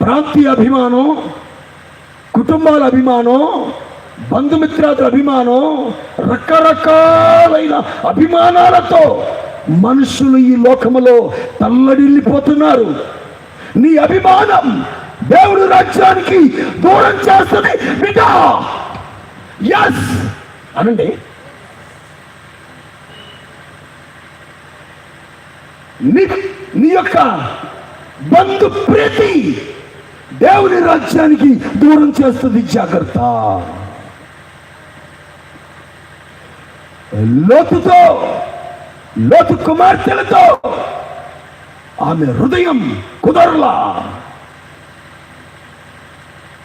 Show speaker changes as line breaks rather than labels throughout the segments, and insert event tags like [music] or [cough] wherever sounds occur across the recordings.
ప్రాంతీయ అభిమానం కుటుంబాల అభిమానం బంధుమిత్రాదుల అభిమానం రకరకాలైన అభిమానాలతో మనుషులు ఈ లోకములో తల్లడిల్లిపోతున్నారు. నీ అభిమానం దేవుడు రాజ్యానికి దూరం చేస్తుంది. బిడ్డా! ఎస్ అనండి. నీ నీ యొక్క బంధు ప్రీతి దేవుని రాజ్యానికి దూరం చేస్తుంది జాగ్రత్త. లోతుతో లోతు కుమార్తెలతో ఆమె హృదయం కుదరలా.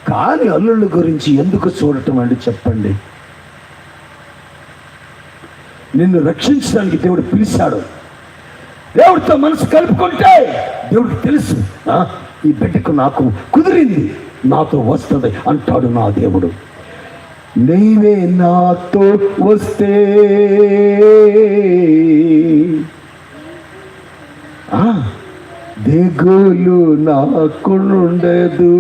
కాని అల్లుళ్ళ గురించి ఎందుకు చూడటం అండి చెప్పండి. నిన్ను రక్షించడానికి దేవుడు పిలిచాడు. దేవుడితో మనసు కలుపుకుంటే దేవుడికి తెలుసు. ఈ బిడ్డకు నాకు కుదిరింది. నాతో వస్తుంది అంటాడు నా దేవుడు. నీవే నాతో వస్తే. ఆ, దిగులు నాకుండదు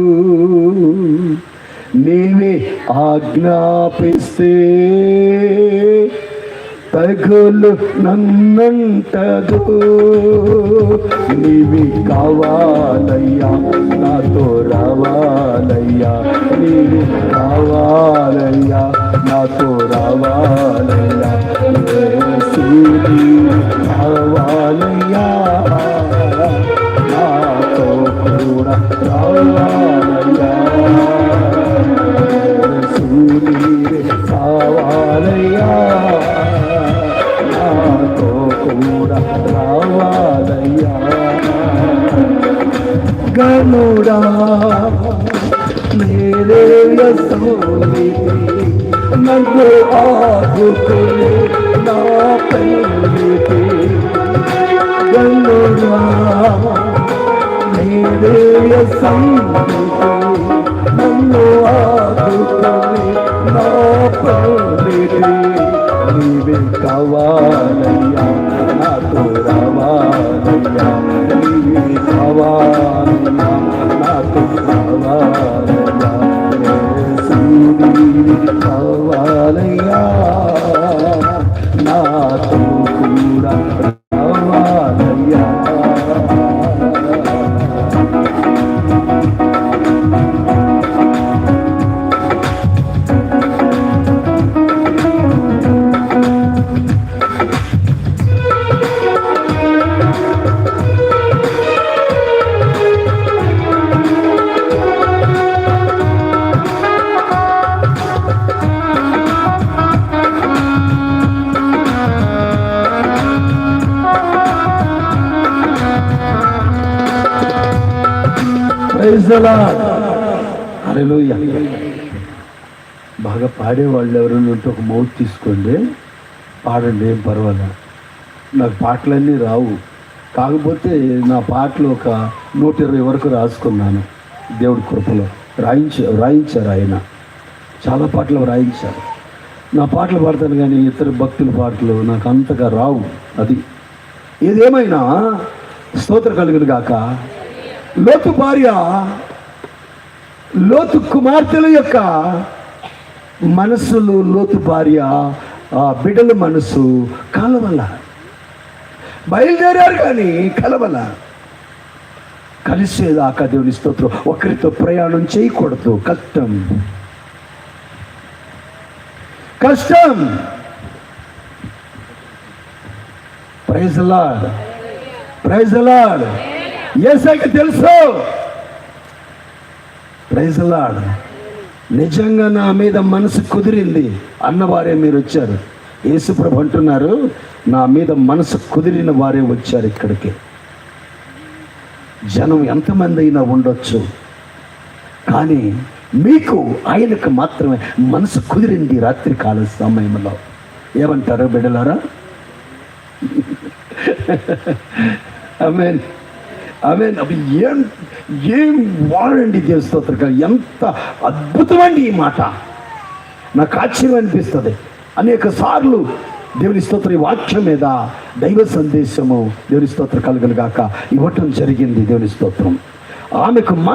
నీవే ఆజ్ఞాపిస్తే. తగులు నన్నంటదు. నీవి కావాలయ్యా నాతో రావాలయ్యా. నీవి కావాలయ్యా నాతో రావాలయ్యా. యేసూని కావాలయ్యా నాతో కూడా రావాలయ్యా. యేసూని నన్ను ఆదుకుని నా పెళ్ళికి గనుడా మేరే యసోని నన్ను Praise బాగా పాడేవాళ్ళు ఎవరైనా ఉంటే ఒక మౌత్ తీసుకోండి. పాడండి ఏం పర్వాలేదు. నాకు పాటలన్నీ రావు. కాకపోతే నా పాటలు ఒక నూట ఇరవై వరకు రాసుకున్నాను. దేవుడి కృపలో. రాయించ రాయించారు ఆయన. చాలా పాటలు రాయించారు. నా పాటలు పాడతాను కానీ ఇతర భక్తుల పాటలు నాకు అంతగా రావు. అది ఏదేమైనా స్తోత్ర కలిగిన కాక లోతు భార్య లోతు కుమార్తెల యొక్క మనసులు లోతు భార్య ఆ బిడ్డల మనసు కలవల. బయలుదేరారు కానీ కలవల. కలిసేదాకా దేవుని స్తోత్రం ఒకరితో ప్రయాణం చేయకూడదు కష్టం. కష్టం. ప్రైజ్ లాడ్ ప్రైజ్ లాడ్ ఏసైకి తెలుసు. ప్రైజలాడ్ నిజంగా నా మీద మనసు కుదిరింది అన్నవారే మీరు వచ్చారు. యేసుప్రభు అంటున్నారు నా మీద మనసు కుదిరిన వారే వచ్చారు ఇక్కడికి. జనం ఎంతమంది అయినా ఉండొచ్చు. కానీ మీకు ఆయనకు మాత్రమే మనసు కుదిరింది రాత్రి కాల సమయంలో. ఏమంటారు బిడ్డలారా? [laughs] Mean amen. అవి ఏం ఏం వాడండి దేవస్తోత్ర ఎంత అద్భుతమండి ఈ మాట. నాకు ఆశ్చర్యం అనిపిస్తుంది. అనేక సార్లు దేవుని స్తోత్ర ఈ వాక్యం మీద దైవ సందేశము దేవుని స్తోత్ర కలుగును ఇవ్వటం జరిగింది దేవుని స్తోత్రం. ఆమెకు